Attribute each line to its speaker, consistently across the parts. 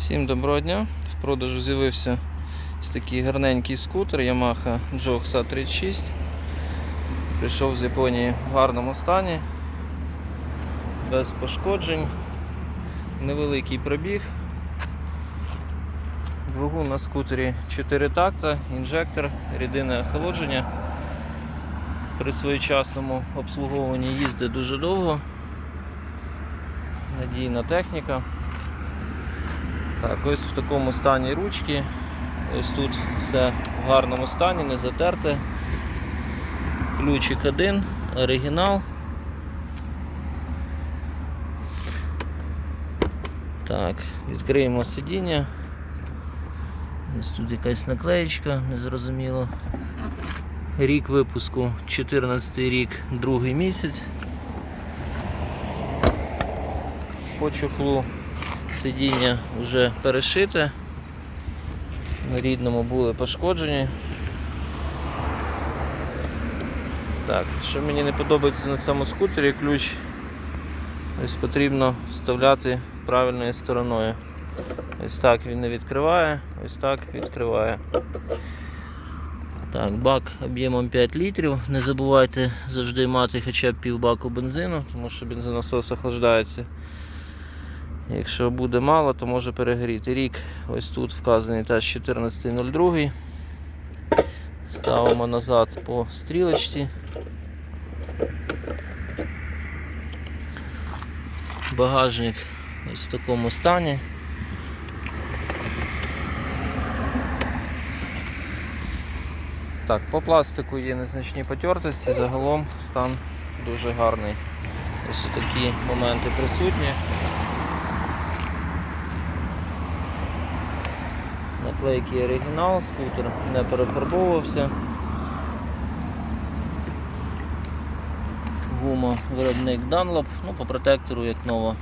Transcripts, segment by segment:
Speaker 1: Всім доброго дня! В продажу з'явився ось такий гарненький скутер Yamaha Jog SA36. Прийшов з Японії в гарному стані, без пошкоджень, невеликий пробіг. Двигун на скутері 4 такта, інжектор, рідинне охолодження. При своєчасному обслуговуванні їздить дуже довго. Надійна техніка. Так, ось в такому стані ручки. Ось тут все в гарному стані, не затерте. Ключик один, оригінал. Так, відкриємо сидіння. Ось тут якась наклеєчка, незрозуміло. Рік випуску 14 рік, другий місяць. По чохлу сидіння вже перешите. На рідному були пошкоджені. Так, що мені не подобається на цьому скутері, ключ ось потрібно вставляти правильною стороною. Ось так він не відкриває, ось так відкриває. Так, бак об'ємом 5 літрів. Не забувайте завжди мати хоча б півбаку бензину, тому що бензонасос охлаждається. Якщо буде мало, то може перегріти. Рік ось тут вказаний теж 14.02. Ставимо назад по стрілочці. Багажник ось в такому стані. Так, по пластику є незначні потертості, загалом стан дуже гарний. Ось такі моменти присутні. Наклейки оригінал, скутер не перефарбовувався. Гума виробник Dunlop, ну по протектору як нова.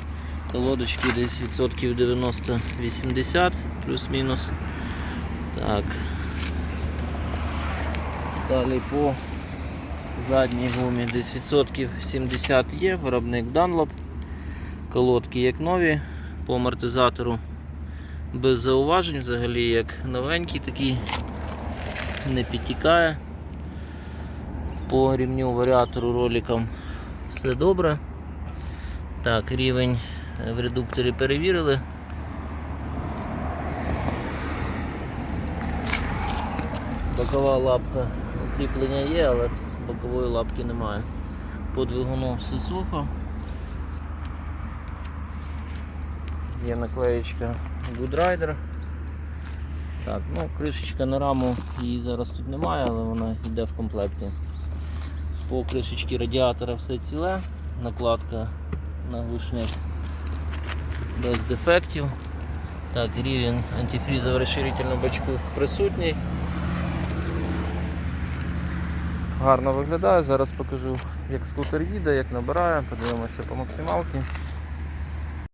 Speaker 1: Колодочки десь відсотків 90-80 плюс-мінус. Так. Далі по задній гумі десь відсотків 70 є, виробник Dunlop. Колодки як нові, по амортизатору без зауважень, взагалі як новенький такий, не підтікає. По рівню варіатору роликам все добре. Так, рівень в редукторі перевірили. Бокова лапка укріплення є, але бокової лапки немає. По двигуну все сухо. Є наклеєчка Good Rider. Так, ну кришечка на раму її зараз тут немає, але вона йде в комплекті. По кришечці радіатора все ціле, накладка на глушник без дефектів. Так, рівень антифріза в розширительному бачку присутній. Гарно виглядає, зараз покажу як скутер їде, як набирає, подивимося по максималці.